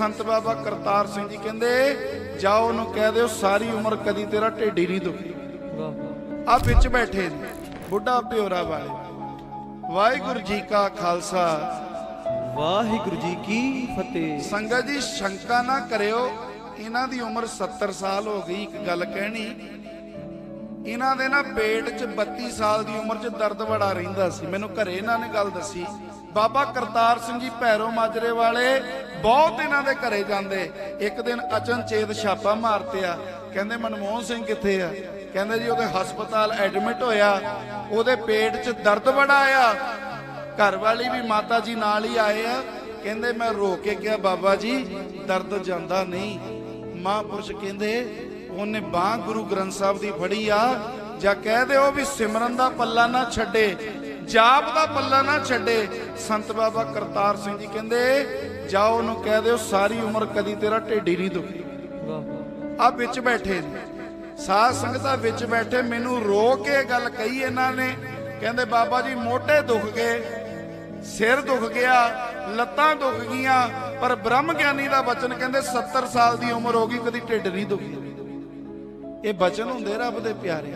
ਸੰਤ ਬਾਬਾ ਕਰਤਾਰ ਸਿੰਘ ਜੀ ਕਹਿੰਦੇ ਜਾਓ ਉਹਨੂੰ ਕਹਿ ਦਿਓ ਸਾਰੀ ਉਮਰ ਕਦੀ ਤੇਰਾ ਢਿੱਡ ਹੀ ਨਹੀਂ ਦੁਖੀ ਆ ਵਿੱਚ ਬੈਠੇ ਨੇ ਬੁੱਢਾ ਪਿਓਰਾ ਵਾਲੇ। ਵਾਹਿਗੁਰੂ ਜੀ ਕਾ ਖਾਲਸਾ। ਵਾਹਿਗੁਰੂ ਜੀ ਕੀ ਫਤਿਹ। ਸੰਗਤ ਜੀ ਸ਼ੰਕਾ ਨਾ ਕਰਿਓ ਇਹਨਾਂ ਦੀ ਉਮਰ 70 ਸਾਲ ਹੋ ਗਈ ਇੱਕ ਗੱਲ ਕਹਿਣੀ। ਇਹਨਾਂ ਦੇ ਨਾ ਪੇਟ 'ਚ 32 ਸਾਲ ਦੀ ਉਮਰ 'ਚ ਦਰਦ ਬੜਾ ਰਹਿੰਦਾ ਸੀ। ਮੈਨੂੰ ਘਰੇ ਇਹਨਾਂ ਨੇ ਗੱਲ ਦੱਸੀ। ਬਾਬਾ ਕਰਤਾਰ ਸਿੰਘ ਜੀ ਭੈਰੋ ਮਾਜਰੇ ਵਾਲੇ ਬਹੁਤ ਇਹਨਾਂ ਦੇ ਘਰੇ ਜਾਂਦੇ। ਇੱਕ ਦਿਨ ਅਚਨਚੇਤ ਛਾਪਾ ਮਾਰਤੇ ਕਹਿੰਦੇ, ਮਨਮੋਹਨ ਸਿੰਘ ਕਿੱਥੇ ਆ? ਕਹਿੰਦੇ, ਜੀ, ਉਹਦੇ ਹਸਪਤਾਲ ਐਡਮਿਟ ਹੋਇਆ। ਉਹਦੇ ਪੇਟ 'ਚ ਦਰਦ ਬੜਾ ਆਇਆ ਘਰ ਵਾਲੀ ਵੀ ਮਾਤਾ ਜੀ ਨਾਲ ਹੀ ਆਏ ਆ। ਕਹਿੰਦੇ, ਮੈਂ ਰੋ ਕੇ ਕਿਹਾ, ਬਾਬਾ ਜੀ, ਦਰਦ ਜਾਂਦਾ ਨਹੀਂ। ਮਹਾਂਪੁਰਸ਼ ਕਹਿੰਦੇ ਉਹਨੇ ਬਾਹ ਗੁਰੂ ਗ੍ਰੰਥ ਸਾਹਿਬ ਦੀ ਫੜੀ ਆ, ਜਾਂ ਕਹਿ ਦਿਓ ਵੀ ਸਿਮਰਨ ਦਾ ਪੱਲਾ ਨਾ ਛੱਡੇ, ਜਾਪ ਦਾ ਪੱਲਾ ਨਾ ਛੱਡੇ, ਸੰਤ ਬਾਬਾ ਕਰਤਾਰ ਸਿੰਘ ਜੀ ਕਹਿੰਦੇ, ਜਾਓ ਉਹਨੂੰ ਕਹਿ ਦਿਓ ਸਾਰੀ ਉਮਰ ਕਦੀ ਤੇਰਾ ਢਿੱਡ ਨਹੀਂ ਦੁਖੀ। ਵਾਹ ਆ ਵਿੱਚ ਬੈਠੇ ਨੇ। ਸਾਧ ਸੰਗਤਾਂ ਵਿੱਚ ਬੈਠੇ, ਮੈਨੂੰ ਰੋ ਕੇ ਗੱਲ ਕਹੀ ਇਹਨਾਂ ਨੇ। ਕਹਿੰਦੇ, ਬਾਬਾ ਜੀ ਮੋਢੇ ਦੁਖ ਗਏ, ਸਿਰ ਦੁਖ ਗਿਆ, ਲੱਤਾਂ ਦੁਖ ਗਈਆਂ, ਪਰ ਬ੍ਰਹਮ ਗਿਆਨੀ ਦਾ ਬਚਨ ਕਹਿੰਦੇ 70 ਸਾਲ ਦੀ ਉਮਰ ਹੋ ਗਈ, ਕਦੀ ਢਿੱਡ ਨਹੀਂ ਦੁਖੀ। ਇਹ ਬਚਨ ਹੁੰਦੇ ਰੱਬ ਦੇ ਪਿਆਰੇ।